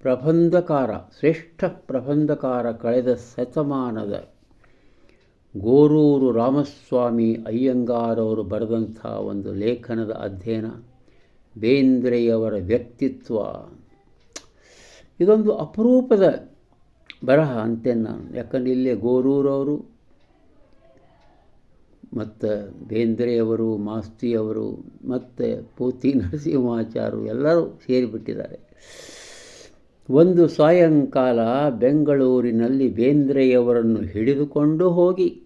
ಪ್ರಬಂಧಕಾರ, ಶ್ರೇಷ್ಠ ಪ್ರಬಂಧಕಾರ ಕಳೆದ ಶತಮಾನದ ಗೋರೂರು ರಾಮಸ್ವಾಮಿ ಅಯ್ಯಂಗಾರವರು ಬರೆದಂಥ ಒಂದು ಲೇಖನದ ಅಧ್ಯಯನ ಬೇಂದ್ರೆಯವರ ವ್ಯಕ್ತಿತ್ವ. ಇದೊಂದು ಅಪರೂಪದ ಬರಹ ಅಂತೇನು ನಾನು. ಯಾಕಂದರೆ ಇಲ್ಲೇ ಗೋರೂರವರು ಮತ್ತು ಬೇಂದ್ರೆಯವರು, ಮಾಸ್ತಿಯವರು ಮತ್ತು ಪೂತಿ ನರಸಿಂಹಾಚಾರ್ಯರು ಎಲ್ಲರೂ ಸೇರಿಬಿಟ್ಟಿದ್ದಾರೆ. ಒಂದು ಸಾಯಂಕಾಲ ಬೆಂಗಳೂರಿನಲ್ಲಿ ಬೇಂದ್ರೆಯವರನ್ನು ಹಿಡಿದುಕೊಂಡು ಹೋಗಿ.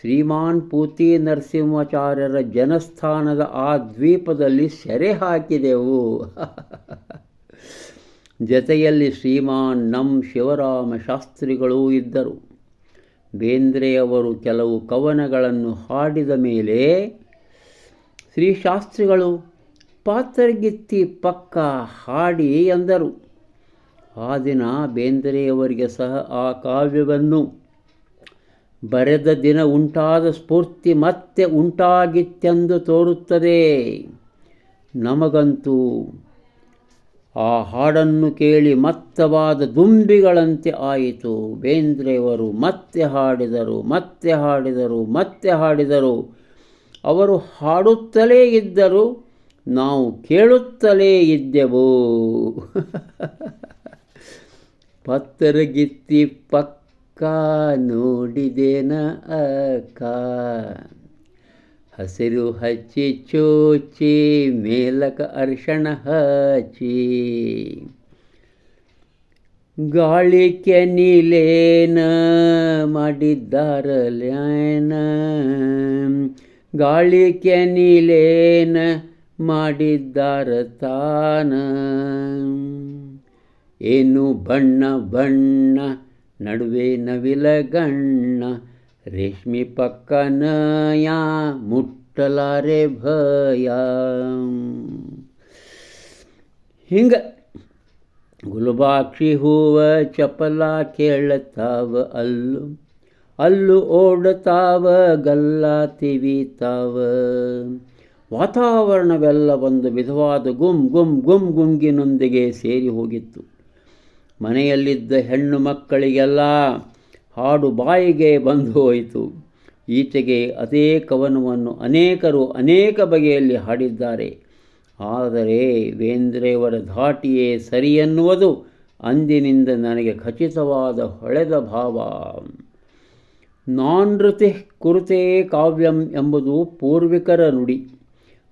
ಶ್ರೀಮಾನ್ ಪೂತಿ ನರಸಿಂಹಾಚಾರ್ಯರ ಜನಸ್ಥಾನದ ಆ ದ್ವೀಪದಲ್ಲಿ ಸೆರೆ ಹಾಕಿದೆವು. ಜತೆಯಲ್ಲಿ ಶ್ರೀಮಾನ್ ನಂ ಶಿವರಾಮ ಶಾಸ್ತ್ರಿಗಳೂ ಇದ್ದರು. ಬೇಂದ್ರೆಯವರು ಕೆಲವು ಕವನಗಳನ್ನು ಹಾಡಿದ ಮೇಲೆ, ಶ್ರೀ ಶಾಸ್ತ್ರಿಗಳು, ಪಾತ್ರಗಿತ್ತಿ ಪಕ್ಕ ಹಾಡಿ ಎಂದರು. ಆ ದಿನ ಬೇಂದ್ರೆಯವರಿಗೆ ಸಹ ಆ ಕಾವ್ಯವನ್ನು ಬರೆದ ದಿನ ಉಂಟಾದ ಸ್ಫೂರ್ತಿ ಮತ್ತೆ ಉಂಟಾಗಿತ್ತೆಂದು ತೋರುತ್ತದೆ. ನಮಗಂತೂ ಆ ಹಾಡನ್ನು ಕೇಳಿ ಮತ್ತವಾದ ದುಂಬಿಗಳಂತೆ ಆಯಿತು. ಬೇಂದ್ರೆಯವರು ಮತ್ತೆ ಹಾಡಿದರು ಮತ್ತೆ ಹಾಡಿದರು ಮತ್ತೆ ಹಾಡಿದರು. ಅವರು ಹಾಡುತ್ತಲೇ ಇದ್ದರು, ನಾವು ಕೇಳುತ್ತಲೇ ಇದ್ದೆವು. ಪತ್ತರಗಿತ್ತಿ ಪಕ್ಕ ನೋಡಿದೇನ ಅಕ್ಕ. ಹಸಿರು ಹಚ್ಚಿ ಚೋಚಿ ಮೇಲಕ ಅರ್ಶಣ ಹಚ್ಚಿ ಗಾಳಿ ಕೆನಿಲೇನ ಮಾಡಿದ್ದಾರಲ್ಯಾನ ಗಾಳಿ ಕೆನಿಲೇನ ಮಾಡಿದ್ದಾರ ತಾನ ಏನು ಬಣ್ಣ ಬಣ್ಣ, ನಡುವೆ ನವಿಲ ಗಣ್ಣ, ರೇಷ್ಮಿ ಪಕ್ಕನಯ ಮುಟ್ಟಲಾರೆ ಭಯ. ಹಿಂಗೆ ಗುಲ್ಬಾಕ್ಷಿ ಹೂವ ಚಪಲ ಕೇಳತಾವ, ಅಲ್ಲು ಅಲ್ಲು ಓಡತಾವ, ಗಲ್ಲ ತಿವಿತಾವ. ವಾತಾವರಣವೆಲ್ಲ ಒಂದು ವಿಧವಾದ ಗುಮ್ ಗುಮ್ ಗುಮ್ ಗುಂಗಿನೊಂದಿಗೆ ಸೇರಿ ಹೋಗಿತ್ತು. ಮನೆಯಲ್ಲಿದ್ದ ಹೆಣ್ಣು ಮಕ್ಕಳಿಗೆಲ್ಲ ಹಾಡು ಬಾಯಿಗೆ ಬಂದು ಹೋಯಿತು. ಈಚೆಗೆ ಅದೇ ಕವನವನ್ನು ಅನೇಕರು ಅನೇಕ ಬಗೆಯಲ್ಲಿ ಹಾಡಿದ್ದಾರೆ. ಆದರೆ ವೇಂದ್ರೆಯವರ ಧಾಟಿಯೇ ಸರಿ ಎನ್ನುವುದು ಅಂದಿನಿಂದ ನನಗೆ ಖಚಿತವಾದ ಹೊಳೆದ ಭಾವ. ನಾನೃತಿ ಕುರುತೇ ಕಾವ್ಯಂ ಎಂಬುದು ಪೂರ್ವಿಕರ ನುಡಿ.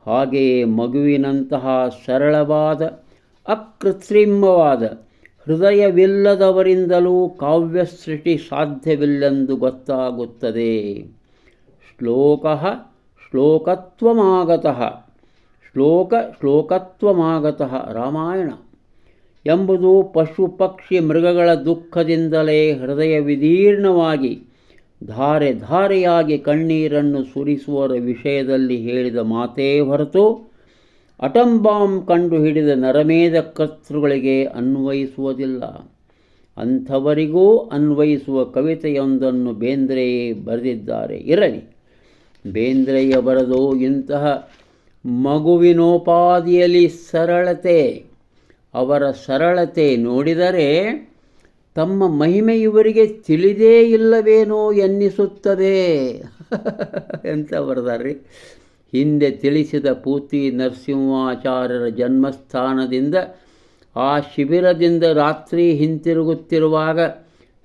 ಹಾಗೆಯೇ ಮಗುವಿನಂತಹ ಸರಳವಾದ, ಅಕೃತ್ರಿಮವಾದ ಹೃದಯವಿಲ್ಲದವರಿಂದಲೂ ಕಾವ್ಯಸೃಷ್ಟಿ ಸಾಧ್ಯವಿಲ್ಲೆಂದು ಗೊತ್ತಾಗುತ್ತದೆ. ಶ್ಲೋಕ ಶ್ಲೋಕತ್ವಮಾಗತಃ ಶ್ಲೋಕ ಶ್ಲೋಕತ್ವಮಾಗತಃ ರಾಮಾಯಣ ಎಂಬುದು ಪಶು ಪಕ್ಷಿ ಮೃಗಗಳ ದುಃಖದಿಂದಲೇ ಹೃದಯ ವಿದೀರ್ಣವಾಗಿ ಧಾರೆ ಧಾರೆಯಾಗಿ ಕಣ್ಣೀರನ್ನು ಸುರಿಸುವರ ವಿಷಯದಲ್ಲಿ ಹೇಳಿದ ಮಾತೇ ಹೊರತು ಅಟಂಬಾಂ ಕಂಡು ಹಿಡಿದ ನರಮೇಧ ಕರ್ತೃಗಳಿಗೆ ಅನ್ವಯಿಸುವುದಿಲ್ಲ. ಅಂಥವರಿಗೂ ಅನ್ವಯಿಸುವ ಕವಿತೆಯೊಂದನ್ನು ಬೇಂದ್ರೆಯೇ ಬರೆದಿದ್ದಾರೆ. ಇರಲಿ. ಬೇಂದ್ರೆಯ ಬರೆದು ಇಂತಹ ಮಗುವಿನೋಪಾದಿಯಲ್ಲಿ ಸರಳತೆ, ಅವರ ಸರಳತೆ ನೋಡಿದರೆ ತಮ್ಮ ಮಹಿಮೆ ಇವರಿಗೆ ತಿಳಿದೇ ಇಲ್ಲವೇನೋ ಎನ್ನಿಸುತ್ತದೆ. ಎಂತ ಬರೆದಾರ್ರಿ. ಹಿಂದೆ ತಿಳಿಸಿದ ಪೂತಿ ನರಸಿಂಹಾಚಾರ್ಯರ ಜನ್ಮಸ್ಥಾನದಿಂದ ಆ ಶಿಬಿರದಿಂದ ರಾತ್ರಿ ಹಿಂತಿರುಗುತ್ತಿರುವಾಗ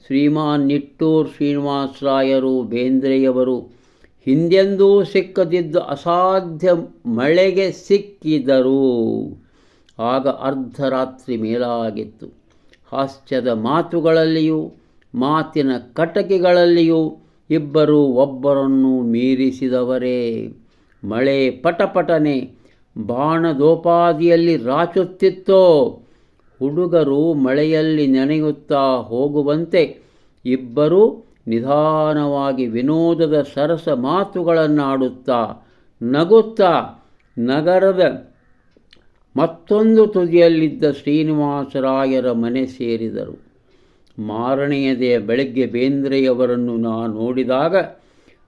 ಶ್ರೀಮಾನ್ ನಿಟ್ಟೂರ್ ಶ್ರೀನಿವಾಸರಾಯರು ಬೇಂದ್ರೆಯವರು ಹಿಂದೆಂದೂ ಸಿಕ್ಕದಿದ್ದ ಅಸಾಧ್ಯ ಮಳೆಗೆ ಸಿಕ್ಕಿದರು. ಆಗ ಅರ್ಧರಾತ್ರಿ ಮೇಲಾಗಿತ್ತು. ಹಾಸ್ಯದ ಮಾತುಗಳಲ್ಲಿಯೂ, ಮಾತಿನ ಕಟಕಿಗಳಲ್ಲಿಯೂ ಇಬ್ಬರು ಒಬ್ಬರನ್ನು ಮೀರಿಸಿದವರೇ. ಮಳೆ ಪಟಪಟನೆ ಬಾಣದೋಪಾದಿಯಲ್ಲಿ ರಾಚುತ್ತಿತ್ತೋ ಹುಡುಗರು ಮಳೆಯಲ್ಲಿ ನೆನೆಯುತ್ತಾ ಹೋಗುವಂತೆ ಇಬ್ಬರೂ ನಿಧಾನವಾಗಿ ವಿನೋದದ ಸರಸ ಮಾತುಗಳನ್ನಾಡುತ್ತಾ ನಗುತ್ತಾ ನಗರದ ಮತ್ತೊಂದು ತುದಿಯಲ್ಲಿದ್ದ ಶ್ರೀನಿವಾಸರಾಯರ ಮನೆ ಸೇರಿದರು. ಮಾರನೆಯದೆಯ ಬೆಳಗ್ಗೆ ಬೇಂದ್ರೆಯವರನ್ನು ನಾ ನೋಡಿದಾಗ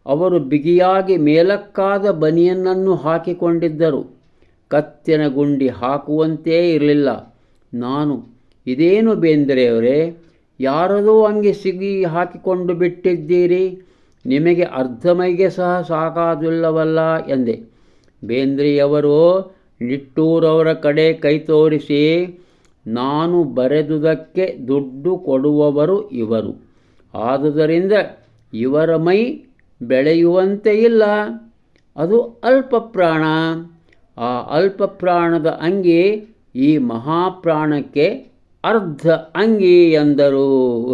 ಅವರು ಬಿಗಿಯಾಗಿ ಮೇಲಕ್ಕಾದ ಬನಿಯನ್ನನ್ನು ಹಾಕಿಕೊಂಡಿದ್ದರು. ಕತ್ತಿನ ಗುಂಡಿ ಹಾಕುವಂತೇ ಇರಲಿಲ್ಲ. ನಾನು, ಇದೇನು ಬೇಂದ್ರೆಯವರೇ, ಯಾರದೋ ಅಂಗಿ ಸಿಗಿ ಹಾಕಿಕೊಂಡು ಬಿಟ್ಟಿದ್ದೀರಿ? ನಿಮಗೆ ಅರ್ಧ ಮೈಗೆ ಸಹ ಸಾಕಾದಿಲ್ಲವಲ್ಲ? ಎಂದೆ. ಬೇಂದ್ರೆಯವರು ನಿಟ್ಟೂರವರ ಕಡೆ ಕೈ ತೋರಿಸಿ, ನಾನು ಬರೆದುದಕ್ಕೆ ದುಡ್ಡು ಕೊಡುವವರು ಇವರು. ಆದುದರಿಂದ ಇವರ ಮೈ ಬೆಳೆಯುವಂತೆ ಇಲ್ಲ. ಅದು ಅಲ್ಪ ಪ್ರಾಣ. ಆ ಅಲ್ಪ ಪ್ರಾಣದ ಅಂಗಿ ಈ ಮಹಾಪ್ರಾಣಕ್ಕೆ ಅರ್ಧ ಅಂಗಿ ಎಂದರು.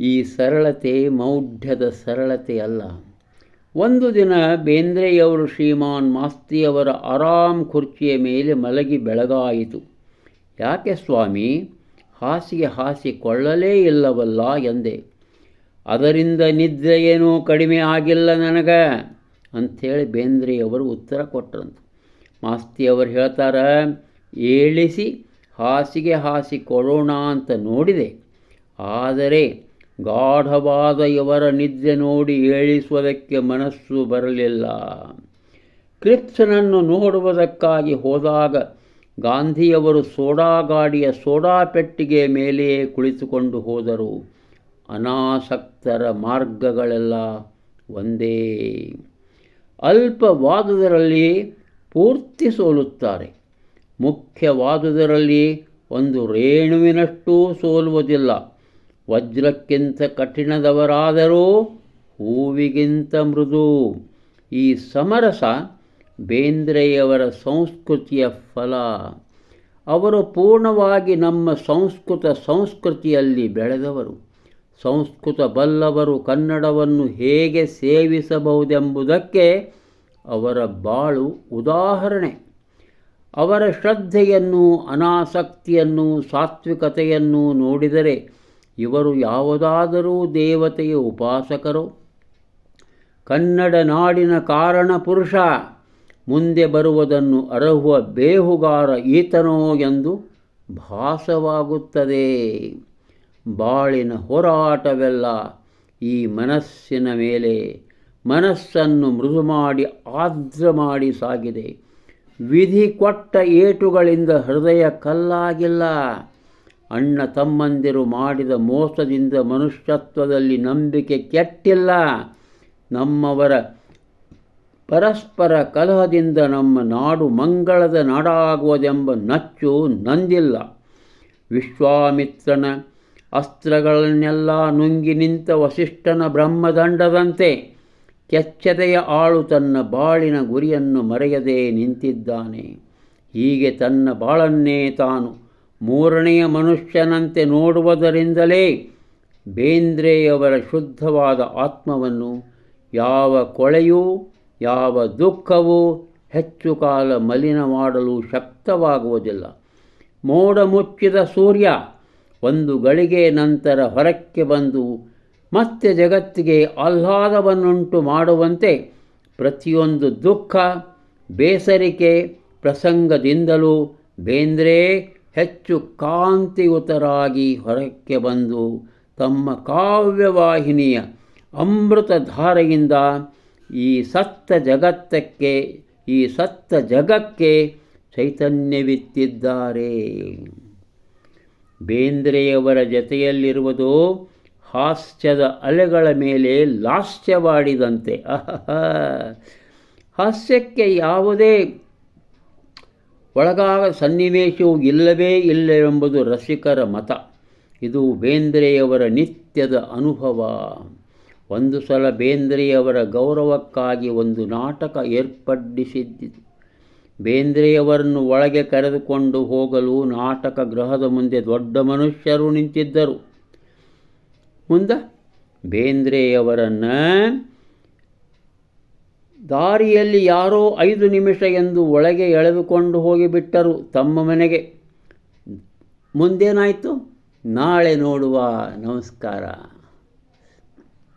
ಈ ಸರಳತೆ ಮೌಢ್ಯದ ಸರಳತೆ ಅಲ್ಲ. ಒಂದು ದಿನ ಬೇಂದ್ರೆಯವರು ಶ್ರೀಮಾನ್ ಮಾಸ್ತಿಯವರ ಆರಾಮ್ ಕುರ್ಚಿಯ ಮೇಲೆ ಮಲಗಿ ಬೆಳಗಾಯಿತು. ಯಾಕೆ ಸ್ವಾಮಿ? ಹಾಸಿಗೆ ಹಾಸಿಕೊಳ್ಳಲೇ ಇಲ್ಲವಲ್ಲ ಎಂದೆ. ಅದರಿಂದ ನಿದ್ರೆಯೇನೂ ಕಡಿಮೆ ಆಗಿಲ್ಲ ನನಗೆ ಅಂಥೇಳಿ ಬೇಂದ್ರೆಯವರು ಉತ್ತರ ಕೊಟ್ಟರಂತೆ. ಮಾಸ್ತಿಯವರು ಹೇಳ್ತಾರ, ಏಳಿಸಿ ಹಾಸಿಗೆ ಹಾಸಿ ಕೊಡೋಣ ಅಂತ ನೋಡಿದೆ. ಆದರೆ ಗಾಢವಾದ ಇವರ ನಿದ್ದೆ ನೋಡಿ ಏಳಿಸುವುದಕ್ಕೆ ಮನಸ್ಸು ಬರಲಿಲ್ಲ. ಕ್ರಿಪ್ಸನನ್ನು ನೋಡುವುದಕ್ಕಾಗಿ ಹೋದಾಗ ಗಾಂಧಿಯವರು ಸೋಡಾ ಗಾಡಿಯ ಸೋಡಾ ಪೆಟ್ಟಿಗೆ ಮೇಲೆಯೇ ಕುಳಿತುಕೊಂಡು ಹೋದರು. ಅನಾಸಕ್ತರ ಮಾರ್ಗಗಳೆಲ್ಲ ಒಂದೇ. ಅಲ್ಪವಾದುದರಲ್ಲಿ ಪೂರ್ತಿ ಸೋಲುತ್ತಾರೆ. ಮುಖ್ಯವಾದುದರಲ್ಲಿ ಒಂದು ರೇಣುವಿನಷ್ಟೂ ಸೋಲುವುದಿಲ್ಲ. ವಜ್ರಕ್ಕಿಂತ ಕಠಿಣದವರಾದರೂ ಹೂವಿಗಿಂತ ಮೃದು. ಈ ಸಮರಸ ಬೇಂದ್ರೆಯವರ ಸಂಸ್ಕೃತಿಯ ಫಲ. ಅವರು ಪೂರ್ಣವಾಗಿ ನಮ್ಮ ಸಂಸ್ಕೃತ ಸಂಸ್ಕೃತಿಯಲ್ಲಿ ಬೆಳೆದವರು. ಸಂಸ್ಕೃತ ಬಲ್ಲವರು ಕನ್ನಡವನ್ನು ಹೇಗೆ ಸೇವಿಸಬಹುದೆಂಬುದಕ್ಕೆ ಅವರ ಬಾಳು ಉದಾಹರಣೆ. ಅವರ ಶ್ರದ್ಧೆಯನ್ನು, ಅನಾಸಕ್ತಿಯನ್ನು, ಸಾತ್ವಿಕತೆಯನ್ನು ನೋಡಿದರೆ ಇವರು ಯಾವುದಾದರೂ ದೇವತೆಯ ಉಪಾಸಕರು. ಕನ್ನಡ ನಾಡಿನ ಕಾರಣ ಪುರುಷ, ಮುಂದೆ ಬರುವುದನ್ನು ಅರಹುವ ಬೇಹುಗಾರ ಈತನೋ ಎಂದು ಭಾಸವಾಗುತ್ತದೆ. ಬಾಳಿನ ಹೋರಾಟವೆಲ್ಲ ಈ ಮನಸ್ಸಿನ ಮೇಲೆ, ಮನಸ್ಸನ್ನು ಮೃದು ಮಾಡಿ ಆದ್ರ ಮಾಡಿ ಸಾಗಿದೆ. ವಿಧಿ ಕೊಟ್ಟ ಏಟುಗಳಿಂದ ಹೃದಯ ಕಲ್ಲಾಗಿಲ್ಲ. ಅಣ್ಣ ತಮ್ಮಂದಿರು ಮಾಡಿದ ಮೋಸದಿಂದ ಮನುಷ್ಯತ್ವದಲ್ಲಿ ನಂಬಿಕೆ ಕೆಟ್ಟಿಲ್ಲ. ನಮ್ಮವರ ಪರಸ್ಪರ ಕಲಹದಿಂದ ನಮ್ಮ ನಾಡು ಮಂಗಳದ ನಾಡಾಗುವುದೆಂಬ ನಚ್ಚು ನಂದಿಲ್ಲ. ವಿಶ್ವಾಮಿತ್ರನ ಅಸ್ತ್ರಗಳನ್ನೆಲ್ಲ ನುಂಗಿ ನಿಂತ ವಸಿಷ್ಠನ ಬ್ರಹ್ಮದಂಡದಂತೆ ಕೆಚ್ಚದೆಯ ಆಳು ತನ್ನ ಬಾಳಿನ ಗುರಿಯನ್ನು ಮರೆಯದೇ ನಿಂತಿದ್ದಾನೆ. ಹೀಗೆ ತನ್ನ ಬಾಳನ್ನೇ ತಾನು ಮೂರನೆಯ ಮನುಷ್ಯನಂತೆ ನೋಡುವುದರಿಂದಲೇ ಬೇಂದ್ರೆಯವರ ಶುದ್ಧವಾದ ಆತ್ಮವನ್ನು ಯಾವ ಕೊಳೆಯೂ, ಯಾವ ದುಃಖವೂ ಹೆಚ್ಚು ಕಾಲ ಮಲಿನ ಮಾಡಲು ಶಕ್ತವಾಗುವುದಿಲ್ಲ. ಮೋಡ ಮುಚ್ಚಿದ ಸೂರ್ಯ ಒಂದು ಗಳಿಗೆ ನಂತರ ಹೊರಕ್ಕೆ ಬಂದು ಮತ್ತೆ ಜಗತ್ತಿಗೆ ಆಹ್ಲಾದವನ್ನುಂಟು ಮಾಡುವಂತೆ ಪ್ರತಿಯೊಂದು ದುಃಖ, ಬೇಸರಿಕೆ, ಪ್ರಸಂಗದಿಂದಲೂ ಬೇಂದ್ರೆ ಹೆಚ್ಚು ಕಾಂತಿಯುತರಾಗಿ ಹೊರಕ್ಕೆ ಬಂದು ತಮ್ಮ ಕಾವ್ಯವಾಹಿನಿಯ ಅಮೃತಧಾರೆಯಿಂದ ಈ ಸತ್ತ ಜಗತ್ತಕ್ಕೆ, ಈ ಸತ್ತ ಜಗಕ್ಕೆ ಚೈತನ್ಯವಿತ್ತಿದ್ದಾರೆ. ಬೇಂದ್ರೆಯವರ ಜತೆಯಲ್ಲಿರುವುದು ಹಾಸ್ಯದ ಅಲೆಗಳ ಮೇಲೆ ಲಾಸ್ಯವಾಡಿದಂತೆ. ಹಾಸ್ಯಕ್ಕೆ ಯಾವುದೇ ಒಳಗಾಗ ಸನ್ನಿವೇಶವು ಇಲ್ಲವೇ ಇಲ್ಲವೆಂಬುದು ರಸಿಕರ ಮತ. ಇದು ಬೇಂದ್ರೆಯವರ ನಿತ್ಯದ ಅನುಭವ. ಒಂದು ಸಲ ಬೇಂದ್ರೆಯವರ ಗೌರವಕ್ಕಾಗಿ ಒಂದು ನಾಟಕ ಏರ್ಪಡಿಸಿದ್ದಿತು ಬೇಂದ್ರೆಯವರನ್ನು ಒಳಗೆ ಕರೆದುಕೊಂಡು ಹೋಗಲು ನಾಟಕ ಗೃಹದ ಮುಂದೆ ದೊಡ್ಡ ಮನುಷ್ಯರು ನಿಂತಿದ್ದರು. ಮುಂದೆ ಬೇಂದ್ರೆಯವರನ್ನು ದಾರಿಯಲ್ಲಿ ಯಾರೋ ಐದು ನಿಮಿಷ ಎಂದು ಒಳಗೆ ಎಳೆದುಕೊಂಡು ಹೋಗಿಬಿಟ್ಟರು ತಮ್ಮ ಮನೆಗೆ. ಮುಂದೇನಾಯಿತು? ನಾಳೆ ನೋಡುವ. ನಮಸ್ಕಾರ.